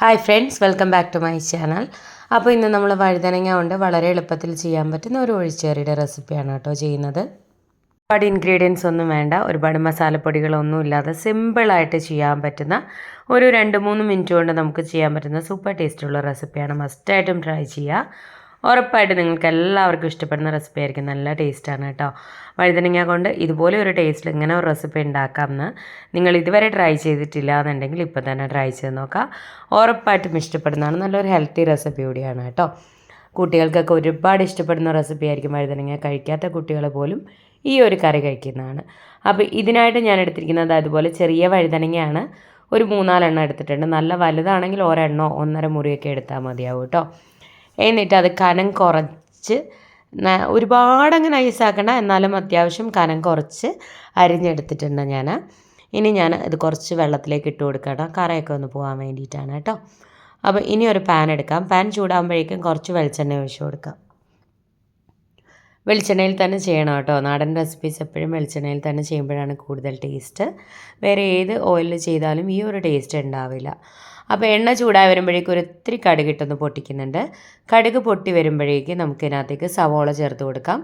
Hi friends welcome back to my channel അപ്പോൾ ഇന്ന് നമ്മൾ വഴുതനങ്ങ കൊണ്ട് വളരെ എളുപ്പത്തിൽ ചെയ്യാൻ പറ്റുന്ന ഒരു ഒഴിച്ചേറിയുടെ റെസിപ്പിയാണ് കേട്ടോ ചെയ്യുന്നത്. ഒരുപാട് ഇൻഗ്രീഡിയൻസ് ഒന്നും വേണ്ട. ഒരുപാട് മസാലപ്പൊടികളൊന്നും ഇല്ലാതെ സിമ്പിളായിട്ട് ചെയ്യാൻ പറ്റുന്ന ഒരു രണ്ട് മൂന്ന് മിനിറ്റ് കൊണ്ട് നമുക്ക് ചെയ്യാൻ പറ്റുന്ന സൂപ്പർ ടേസ്റ്റുള്ള റെസിപ്പിയാണ് മസ്റ്റായിട്ടും ട്രൈ ചെയ്യുക ഉറപ്പായിട്ട് നിങ്ങൾക്ക് എല്ലാവർക്കും ഇഷ്ടപ്പെടുന്ന റെസിപ്പി ആയിരിക്കും. നല്ല ടേസ്റ്റാണ് കേട്ടോ. വഴുതനങ്ങ കൊണ്ട് ഇതുപോലെ ഒരു ടേസ്റ്റിൽ ഇങ്ങനെ ഒരു റെസിപ്പി ഉണ്ടാക്കാമെന്ന് നിങ്ങൾ ഇതുവരെ ട്രൈ ചെയ്തിട്ടില്ല എന്നുണ്ടെങ്കിൽ ഇപ്പോൾ തന്നെ ട്രൈ ചെയ്ത് നോക്കാം. ഉറപ്പായിട്ടും ഇഷ്ടപ്പെടുന്നതാണ്. നല്ലൊരു ഹെൽത്തി റെസിപ്പി കൂടിയാണ് കേട്ടോ. കുട്ടികൾക്കൊക്കെ ഒരുപാട് ഇഷ്ടപ്പെടുന്ന റെസിപ്പി ആയിരിക്കും വഴുതനങ്ങ കഴിക്കാത്ത കുട്ടികൾ പോലും ഈ ഒരു കറി കഴിക്കുന്നതാണ്. അപ്പോൾ ഇതിനായിട്ട് ഞാൻ എടുത്തിരിക്കുന്നത് അതുപോലെ ചെറിയ വഴുതനങ്ങയാണ്. ഒരു മൂന്നാലെണ്ണം എടുത്തിട്ടുണ്ട്. നല്ല വലുതാണെങ്കിൽ ഒരെണ്ണോ ഒന്നര മുറിയൊക്കെ എടുത്താൽ മതിയാവും കേട്ടോ. എന്നിട്ട് അത് കനം കുറച്ച് ഒരുപാട് അങ്ങനെ നൈസാക്കണ്ട എന്നാലും അത്യാവശ്യം കനം കുറച്ച് അരിഞ്ഞെടുത്തിട്ടുണ്ട് ഞാൻ ഇനി ഞാൻ ഇത് കുറച്ച് വെള്ളത്തിലേക്ക് ഇട്ട് കൊടുക്കണം കറയൊക്കെ ഒന്ന് പോകാൻ വേണ്ടിയിട്ടാണ് കേട്ടോ. അപ്പോൾ ഇനി ഒരു പാൻ എടുക്കാം. പാൻ ചൂടാകുമ്പോഴേക്കും കുറച്ച് വെളിച്ചെണ്ണ ഒഴിച്ച് കൊടുക്കാം. വെളിച്ചെണ്ണയിൽ തന്നെ ചെയ്യണം കേട്ടോ. നാടൻ റെസിപ്പീസ് എപ്പോഴും വെളിച്ചെണ്ണയിൽ തന്നെ ചെയ്യുമ്പോഴാണ് കൂടുതൽ ടേസ്റ്റ് വേറെ ഏത് ഓയിലിൽ ചെയ്താലും ഈ ഒരു ടേസ്റ്റ് ഉണ്ടാവില്ല. അപ്പോൾ എണ്ണ ചൂടായി വരുമ്പോഴേക്കും ഒരു ഒത്തിരി കടുക് ഇട്ടൊന്ന് പൊട്ടിക്കുന്നുണ്ട്. കടുക് പൊട്ടി വരുമ്പോഴേക്കും നമുക്ക് ഇതിനകത്തേക്ക് സവോള ചേർത്ത് കൊടുക്കാം.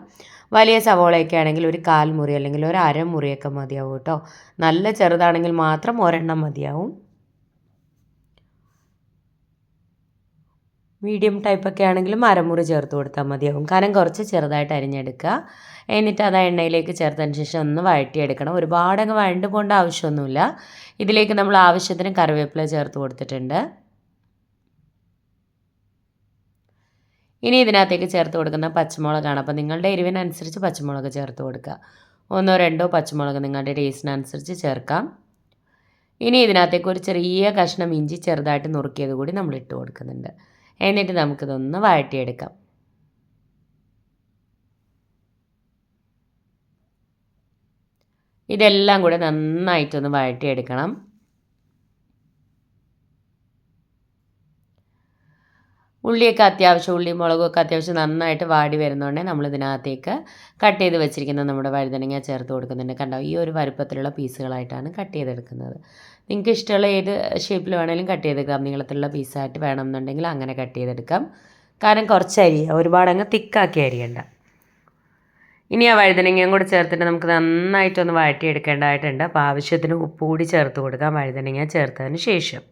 വലിയ സവോളയൊക്കെ ആണെങ്കിൽ ഒരു കാൽ മുറി അല്ലെങ്കിൽ ഒരു അര മുറിയൊക്കെ മതിയാവും കേട്ടോ. നല്ല ചെറുതാണെങ്കിൽ മാത്രം ഒരെണ്ണം മതിയാവും. മീഡിയം ടൈപ്പൊക്കെ ആണെങ്കിലും അരമുറി ചേർത്ത് കൊടുത്താൽ മതിയാവും. കനം കുറച്ച് ചെറുതായിട്ട് അരിഞ്ഞെടുക്കുക. എന്നിട്ട് അത് എണ്ണയിലേക്ക് ചേർത്തതിന് ശേഷം ഒന്ന് വഴറ്റിയെടുക്കണം. ഒരുപാടങ്ങ് വഴണ്ട് പോകേണ്ട ആവശ്യമൊന്നുമില്ല. ഇതിലേക്ക് നമ്മൾ ആവശ്യത്തിന് കറിവേപ്പില ചേർത്ത് കൊടുത്തിട്ടുണ്ട്. ഇനി ഇതിനകത്തേക്ക് ചേർത്ത് കൊടുക്കുന്ന പച്ചമുളകാണ്. അപ്പോൾ നിങ്ങളുടെ എരിവിനനുസരിച്ച് പച്ചമുളക് ചേർത്ത് കൊടുക്കുക. ഒന്നോ രണ്ടോ പച്ചമുളക് നിങ്ങളുടെ ടേസ്റ്റിനനുസരിച്ച് ചേർക്കാം. ഇനി ഇതിനകത്തേക്ക് ഒരു ചെറിയ കഷ്ണം ഇഞ്ചി ചെറുതായിട്ട് നുറുക്കിയത് കൂടി നമ്മൾ ഇട്ട് കൊടുക്കുന്നുണ്ട്. എന്നിട്ട് നമുക്കിതൊന്ന് വഴറ്റിയെടുക്കാം. ഇതെല്ലാം കൂടെ നന്നായിട്ടൊന്ന് വഴറ്റിയെടുക്കണം. ഉള്ളിയൊക്കെ അത്യാവശ്യം ഉള്ളി മുളകൊക്കെ അത്യാവശ്യം നന്നായിട്ട് വാടി വരുന്നതുകൊണ്ട് നമ്മൾ ഇതിനകത്തേക്ക് കട്ട് ചെയ്ത് വെച്ചിരിക്കുന്ന നമ്മുടെ വഴുതനങ്ങ ചേർത്ത് കൊടുക്കുന്നുണ്ട്. കണ്ടോ? ഈ ഒരു വലുപ്പത്തിലുള്ള പീസുകളായിട്ടാണ് കട്ട് ചെയ്തെടുക്കുന്നത്. നിങ്ങൾക്ക് ഇഷ്ടമുള്ള ഏത് ഷേപ്പിൽ വേണമെങ്കിലും കട്ട് ചെയ്തെടുക്കാം. നീളത്തിലുള്ള പീസായിട്ട് വേണമെന്നുണ്ടെങ്കിൽ അങ്ങനെ കട്ട് ചെയ്തെടുക്കാം. കാരണം കുറച്ച് അരി ഒരുപാട് അങ്ങ് തിക്കാക്കി അരിയണ്ട ഇനി ആ വഴുതനങ്ങയും കൂടി ചേർത്തിട്ട് നമുക്ക് നന്നായിട്ടൊന്ന് വഴറ്റിയെടുക്കേണ്ടതായിട്ടുണ്ട്. അപ്പോൾ ആവശ്യത്തിന് ഉപ്പ് കൂടി ചേർത്ത് കൊടുക്കാം വഴുതനങ്ങ ചേർത്തതിന് ശേഷം.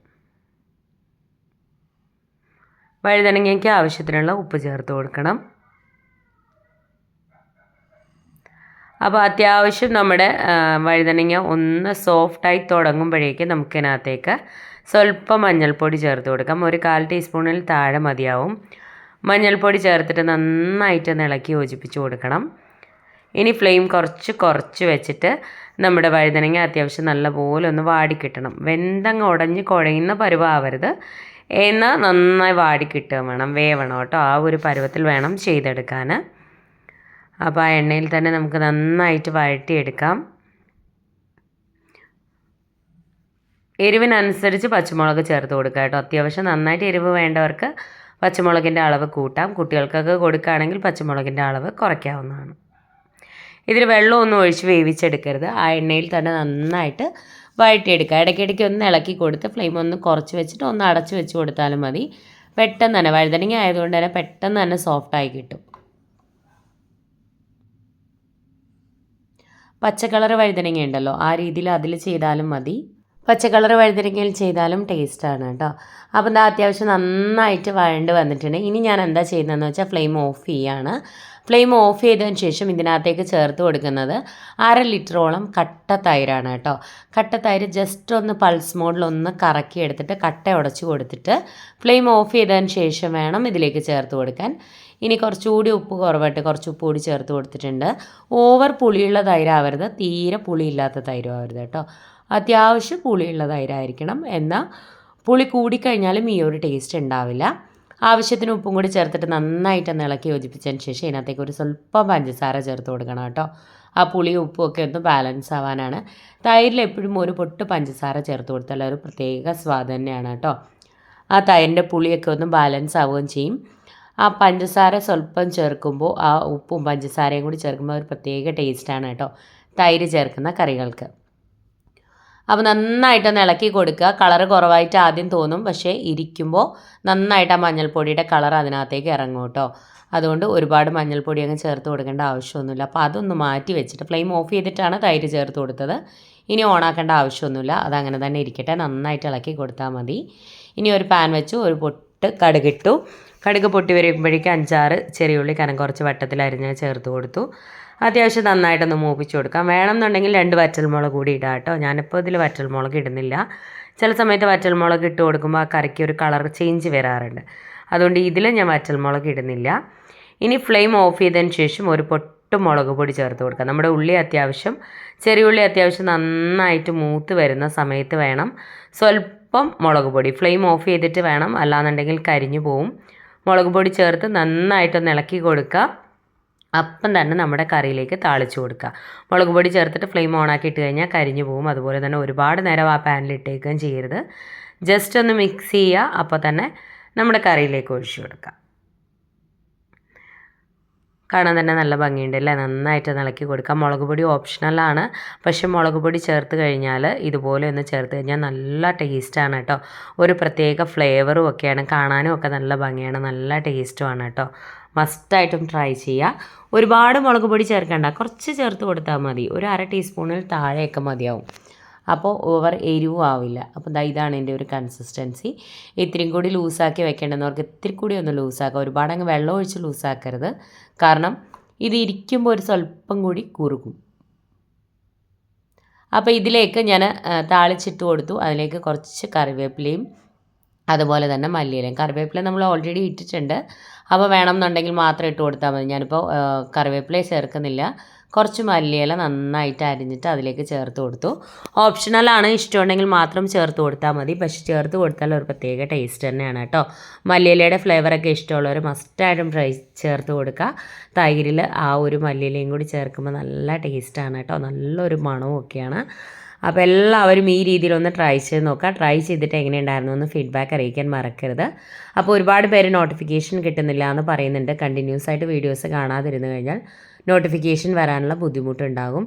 വഴുതനങ്ങയ്ക്ക് ആവശ്യത്തിനുള്ള ഉപ്പ് ചേർത്ത് കൊടുക്കണം. അപ്പോൾ അത്യാവശ്യം നമ്മുടെ വഴുതനങ്ങ ഒന്ന് സോഫ്റ്റായി തുടങ്ങുമ്പോഴേക്കും നമുക്കിതിനകത്തേക്ക് സ്വല്പം മഞ്ഞൾപ്പൊടി ചേർത്ത് കൊടുക്കാം. ഒരു കാൽ ടീസ്പൂണിൽ താഴെ മതിയാവും. മഞ്ഞൾപ്പൊടി ചേർത്തിട്ട് നന്നായിട്ട് ഇളക്കി യോജിപ്പിച്ച് കൊടുക്കണം. ഇനി ഫ്ലെയിം കുറച്ച് കുറച്ച് വെച്ചിട്ട് നമ്മുടെ വഴുതനങ്ങ അത്യാവശ്യം നല്ലപോലെ ഒന്ന് വാടിക്കിട്ടണം വെന്തങ്ങ് ഉടഞ്ഞ് കുഴയുന്ന പരുവാവരുത്. എന്നാൽ നന്നായി വാടിക്കിട്ടുക വേണം വേവണം കേട്ടോ. ആ ഒരു പരുവത്തിൽ വേണം ചെയ്തെടുക്കാൻ. അപ്പോൾ ആ എണ്ണയിൽ തന്നെ നമുക്ക് നന്നായിട്ട് വഴറ്റിയെടുക്കാം. എരിവിനനുസരിച്ച് പച്ചമുളക് ചേർത്ത് കൊടുക്കുക കേട്ടോ. അത്യാവശ്യം നന്നായിട്ട് എരിവ് വേണ്ടവർക്ക് പച്ചമുളകിന്റെ അളവ് കൂട്ടാം. കുട്ടികൾക്കൊക്കെ കൊടുക്കുകയാണെങ്കിൽ പച്ചമുളകിന്റെ അളവ് കുറയ്ക്കാവുന്നതാണ്. ഇതിൽ വെള്ളമൊന്നും ഒഴിച്ച് വേവിച്ചെടുക്കരുത്. ആ എണ്ണയിൽ തന്നെ നന്നായിട്ട് വഴറ്റിയെടുക്കുക. ഇടയ്ക്കിടയ്ക്ക് ഒന്ന് ഇളക്കി കൊടുത്ത് ഫ്ലെയിം ഒന്ന് കുറച്ച് വെച്ചിട്ട് ഒന്ന് അടച്ച് വെച്ച് കൊടുത്താലും മതി. പെട്ടെന്ന് തന്നെ വഴുതനങ്ങ ആയതുകൊണ്ട് തന്നെ പെട്ടെന്ന് തന്നെ സോഫ്റ്റായി കിട്ടും. പച്ചക്കളർ വഴുതനങ്ങ ഉണ്ടല്ലോ ആ രീതിയിൽ അതിൽ ചെയ്താലും മതി. പച്ചക്കളർ വഴുതനങ്ങയിൽ ചെയ്താലും ടേസ്റ്റാണ് കേട്ടോ. അപ്പം എന്താ അത്യാവശ്യം നന്നായിട്ട് വഴണ്ട് വന്നിട്ടുണ്ട്. ഇനി ഞാൻ എന്താ ചെയ്യുന്നതെന്ന് വെച്ചാൽ ഫ്ലെയിം ഓഫ് ചെയ്യാണ്. ഫ്ലെയിം ഓഫ് ചെയ്തതിന് ശേഷം ഇതിനകത്തേക്ക് ചേർത്ത് കൊടുക്കുന്നത് അര ലിറ്ററോളം കട്ട തൈരാണ് കേട്ടോ. കട്ട തൈര് ജസ്റ്റ് ഒന്ന് പൾസ് മോഡിൽ ഒന്ന് കറക്കി എടുത്തിട്ട് കട്ട ഉടച്ച് കൊടുത്തിട്ട് ഫ്ലെയിം ഓഫ് ചെയ്തതിന് ശേഷം വേണം ഇതിലേക്ക് ചേർത്ത് കൊടുക്കാൻ. ഇനി കുറച്ചുകൂടി ഉപ്പ് കുറവായിട്ട് കുറച്ച് ഉപ്പ് കൂടി ചേർത്ത് കൊടുത്തിട്ടുണ്ട്. ഓവർ പുളിയുള്ള തൈരാവരുത്. തീരെ പുളിയില്ലാത്ത തൈരും ആവരുത് കേട്ടോ. അത്യാവശ്യം പുളിയുള്ള തൈരായിരിക്കണം. എന്നാൽ പുളി കൂടിക്കഴിഞ്ഞാലും ഈ ഒരു ടേസ്റ്റ് ഉണ്ടാവില്ല. ആവശ്യത്തിന് ഉപ്പും കൂടി ചേർത്തിട്ട് നന്നായിട്ട് ഒന്ന് ഇളക്കി യോജിപ്പിച്ചതിന് ശേഷം ഇതിനകത്തേക്ക് ഒരു സ്വല്പം പഞ്ചസാര ചേർത്ത് കൊടുക്കണം കേട്ടോ. ആ പുളിയും ഉപ്പും ഒക്കെ ഒന്ന് ബാലൻസ് ആവാനാണ്. തൈരിൽ എപ്പോഴും ഒരു പൊട്ട് പഞ്ചസാര ചേർത്ത് കൊടുത്താൽ ഒരു പ്രത്യേക സ്വാദ് തന്നെയാണ് കേട്ടോ. ആ തൈരിന്റെ പുളിയൊക്കെ ഒന്ന് ബാലൻസ് ആവുകയും ചെയ്യും. ആ പഞ്ചസാര സ്വല്പം ചേർക്കുമ്പോൾ ആ ഉപ്പും പഞ്ചസാരയും കൂടി ചേർക്കുമ്പോൾ ഒരു പ്രത്യേക ടേസ്റ്റാണ് കേട്ടോ. തൈര് ചേർക്കുന്ന കറികൾക്ക്. അപ്പോൾ നന്നായിട്ടൊന്ന് ഇളക്കി കൊടുക്കുക. കളറ് കുറവായിട്ട് ആദ്യം തോന്നും. പക്ഷേ ഇരിക്കുമ്പോൾ നന്നായിട്ട് ആ മഞ്ഞൾപ്പൊടിയുടെ കളർ അതിനകത്തേക്ക് ഇറങ്ങും കേട്ടോ. അതുകൊണ്ട് ഒരുപാട് മഞ്ഞൾപ്പൊടി അങ്ങ് ചേർത്ത് കൊടുക്കേണ്ട ആവശ്യമൊന്നുമില്ല. അപ്പോൾ അതൊന്ന് മാറ്റി വെച്ചിട്ട് ഫ്ലെയിം ഓഫ് ചെയ്തിട്ടാണ് തൈര് ചേർത്ത് കൊടുത്തത്. ഇനി ഓണാക്കേണ്ട ആവശ്യമൊന്നുമില്ല. അതങ്ങനെ തന്നെ ഇരിക്കട്ടെ. നന്നായിട്ട് ഇളക്കി കൊടുത്താൽ മതി. ഇനി ഒരു പാൻ വെച്ചു. ഒരു പൊട്ട് കടുകിട്ടു. കടുക് പൊട്ടി വരുമ്പോഴേക്കും അഞ്ചാറ് ചെറിയുള്ളി കനം കുറച്ച് വട്ടത്തിൽ അരിഞ്ഞ് ചേർത്ത് കൊടുത്തു. അത്യാവശ്യം നന്നായിട്ടൊന്ന് മൂപ്പിച്ച് കൊടുക്കാം. വേണമെന്നുണ്ടെങ്കിൽ രണ്ട് വറ്റൽമുളക് കൂടി ഇടാം കേട്ടോ. ഞാനിപ്പോൾ ഇതിൽ വറ്റൽമുളക് ഇടുന്നില്ല. ചില സമയത്ത് വറ്റൽമുളക് ഇട്ട് കൊടുക്കുമ്പോൾ ആ കറിക്ക് ഒരു കളർ ചേഞ്ച് വരാറുണ്ട്. അതുകൊണ്ട് ഇതിൽ ഞാൻ വറ്റൽമുളക് ഇടുന്നില്ല. ഇനി ഫ്ലെയിം ഓഫ് ചെയ്തതിന് ശേഷം ഒരു പൊട്ട് മുളക് പൊടി ചേർത്ത് കൊടുക്കുക നമ്മുടെ ഉള്ളി അത്യാവശ്യം ചെറിയ ഉള്ളി അത്യാവശ്യം നന്നായിട്ട് മൂത്ത് വരുന്ന സമയത്ത് വേണം. സ്വല്പം മുളക് പൊടി. ഫ്ലെയിം ഓഫ് ചെയ്തിട്ട് വേണം. അല്ലാന്നുണ്ടെങ്കിൽ കരിഞ്ഞു പോവും. മുളക് പൊടി ചേർത്ത് നന്നായിട്ടൊന്ന് ഇളക്കി കൊടുക്കുക. അപ്പം തന്നെ നമ്മുടെ കറിയിലേക്ക് താളിച്ചു കൊടുക്കുക. മുളക് പൊടി ചേർത്തിട്ട് ഫ്ലെയിം ഓണാക്കി ഇട്ട് കഴിഞ്ഞാൽ കരിഞ്ഞു പോകും. അതുപോലെ തന്നെ ഒരുപാട് നേരം ആ പാനിൽ ഇട്ടേക്കുകയും ചെയ്യരുത്. ജസ്റ്റ് ഒന്ന് മിക്സ് ചെയ്യുക. അപ്പോൾ തന്നെ നമ്മുടെ കറിയിലേക്ക് ഒഴിച്ചു കൊടുക്കുക. കാണാൻ തന്നെ നല്ല ഭംഗിയുണ്ട് അല്ലേ? നന്നായിട്ട് ഇളക്കി കൊടുക്കാം. മുളക് പൊടി ഓപ്ഷണലാണ് പക്ഷേ മുളക് പൊടി ചേർത്ത് കഴിഞ്ഞാൽ ഇതുപോലെ ഒന്ന് ചേർത്ത് കഴിഞ്ഞാൽ നല്ല ടേസ്റ്റാണ് കേട്ടോ. ഒരു പ്രത്യേക ഫ്ലേവറും ഒക്കെയാണ്. കാണാനും ഒക്കെ നല്ല ഭംഗിയാണ്. നല്ല ടേസ്റ്റുമാണ് കേട്ടോ. മസ്റ്റായിട്ടും ട്രൈ ചെയ്യുക ഒരുപാട് മുളക് പൊടി ചേർക്കണ്ട. കുറച്ച് ചേർത്ത് കൊടുത്താൽ മതി. ഒരു അര ടീസ്പൂണിൽ താഴെയൊക്കെ മതിയാവും. അപ്പോൾ ഓവർ എരിവും ആവില്ല. അപ്പോൾ ദാ ഇതാണ് എന്റെ ഒരു കൺസിസ്റ്റൻസി ഇത്രയും കൂടി ലൂസാക്കി വെക്കേണ്ടെന്നവർക്ക് ഇത്തിരി കൂടി ഒന്ന് ലൂസാക്കുക ഒരുപാട് അങ്ങ് വെള്ളം ഒഴിച്ച് ലൂസാക്കരുത്. കാരണം ഇത് ഇരിക്കുമ്പോൾ ഒരു സ്വല്പം കൂടി കുറുകും. അപ്പോൾ ഇതിലേക്ക് ഞാൻ താളിച്ചിട്ട് കൊടുത്തു. അതിലേക്ക് കുറച്ച് കറിവേപ്പിലയും അതുപോലെ തന്നെ മല്ലിയിലയും. കറിവേപ്പില നമ്മൾ ഓൾറെഡി ഇട്ടിട്ടുണ്ട്. അപ്പോൾ വേണമെന്നുണ്ടെങ്കിൽ മാത്രം ഇട്ട് കൊടുത്താൽ മതി. ഞാനിപ്പോൾ കറിവേപ്പില ചേർക്കുന്നില്ല. കുറച്ച് മല്ലിയില നന്നായിട്ട് അരിഞ്ഞിട്ട് അതിലേക്ക് ചേർത്ത് കൊടുത്തു. ഓപ്ഷണലാണ് ഇഷ്ടമുണ്ടെങ്കിൽ മാത്രം ചേർത്ത് കൊടുത്താൽ മതി. പക്ഷെ ചേർത്ത് കൊടുത്താൽ ഒരു പ്രത്യേക ടേസ്റ്റ് തന്നെയാണ് കേട്ടോ. മല്ലിയിലയുടെ ഫ്ലേവറൊക്കെ ഇഷ്ടമുള്ളവർ മസ്റ്റായിട്ടും ട്രൈ ചേർത്ത് കൊടുക്കുക. തൈരിൽ ആ ഒരു മല്ലിയിലയും കൂടി ചേർക്കുമ്പോൾ നല്ല ടേസ്റ്റാണ് കേട്ടോ. നല്ലൊരു മണവും ഒക്കെയാണ്. അപ്പോൾ എല്ലാവരും ഈ രീതിയിലൊന്ന് ട്രൈ ചെയ്ത് നോക്കുക. ട്രൈ ചെയ്തിട്ട് എങ്ങനെയുണ്ടായിരുന്നു എന്ന് ഫീഡ്ബാക്ക് അറിയിക്കാൻ മറക്കരുത്. അപ്പോൾ ഒരുപാട് പേര് നോട്ടിഫിക്കേഷൻ കിട്ടുന്നില്ല എന്ന് പറയുന്നുണ്ട്. കണ്ടിന്യൂസ് ആയിട്ട് വീഡിയോസ് കാണാതിരുന്നു കഴിഞ്ഞാൽ നോട്ടിഫിക്കേഷൻ വരാനുള്ള ബുദ്ധിമുട്ടുണ്ടാകും.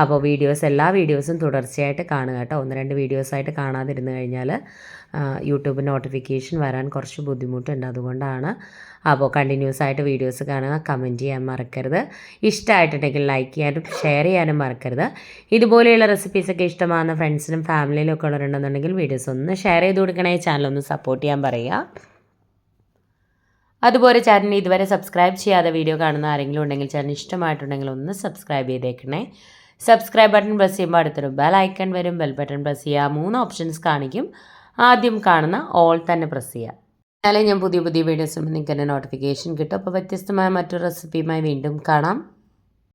അപ്പോൾ വീഡിയോസ് എല്ലാ വീഡിയോസും തുടർച്ചയായിട്ട് കാണുക കേട്ടോ. ഒന്ന് രണ്ട് വീഡിയോസായിട്ട് കാണാതിരുന്നു കഴിഞ്ഞാൽ യൂട്യൂബ് നോട്ടിഫിക്കേഷൻ വരാൻ കുറച്ച് ബുദ്ധിമുട്ടുണ്ട്. അതുകൊണ്ടാണ് അപ്പോൾ കണ്ടിന്യൂസ് ആയിട്ട് വീഡിയോസ് കാണുക കമന്റ് ചെയ്യാൻ മറക്കരുത്. ഇഷ്ടമായിട്ടുണ്ടെങ്കിൽ ലൈക്ക് ചെയ്യാനും ഷെയർ ചെയ്യാനും മറക്കരുത്. ഇതുപോലെയുള്ള റെസിപ്പീസൊക്കെ ഇഷ്ടമാകുന്ന ഫ്രണ്ട്സിനും ഫാമിലിയിലും ഒക്കെ ഉള്ളവരുണ്ടെന്നുണ്ടെങ്കിൽ വീഡിയോസ് ഒന്ന് ഷെയർ ചെയ്ത് കൊടുക്കണേ. ചാനൽ ഒന്ന് സപ്പോർട്ട് ചെയ്യാൻ പറയുക. അതുപോലെ ചാനൽ ഇതുവരെ സബ്സ്ക്രൈബ് ചെയ്യാതെ വീഡിയോ കാണുന്ന ആരെങ്കിലും ഉണ്ടെങ്കിൽ ചാനൽ ഇഷ്ടമായിട്ടുണ്ടെങ്കിൽ ഒന്ന് സബ്സ്ക്രൈബ് ചെയ്തേക്കണേ. സബ്സ്ക്രൈബ് ബട്ടൺ പ്രസ് ചെയ്യുമ്പോൾ അടുത്തൊരു ബെൽ ഐക്കൺ വരും. ബെൽ ബട്ടൺ പ്രസ് ചെയ്യുക മൂന്ന് ഓപ്ഷൻസ് കാണിക്കും. ആദ്യം കാണുന്ന ഓൾ തന്നെ പ്രസ് ചെയ്യുക എന്നാലേ ഞാൻ പുതിയ പുതിയ വീഡിയോസ് നിങ്ങൾക്ക് എന്റെ നോട്ടിഫിക്കേഷൻ കിട്ടും. അപ്പോൾ വ്യത്യസ്തമായ മറ്റൊരു റെസിപ്പിയുമായി വീണ്ടും കാണാം.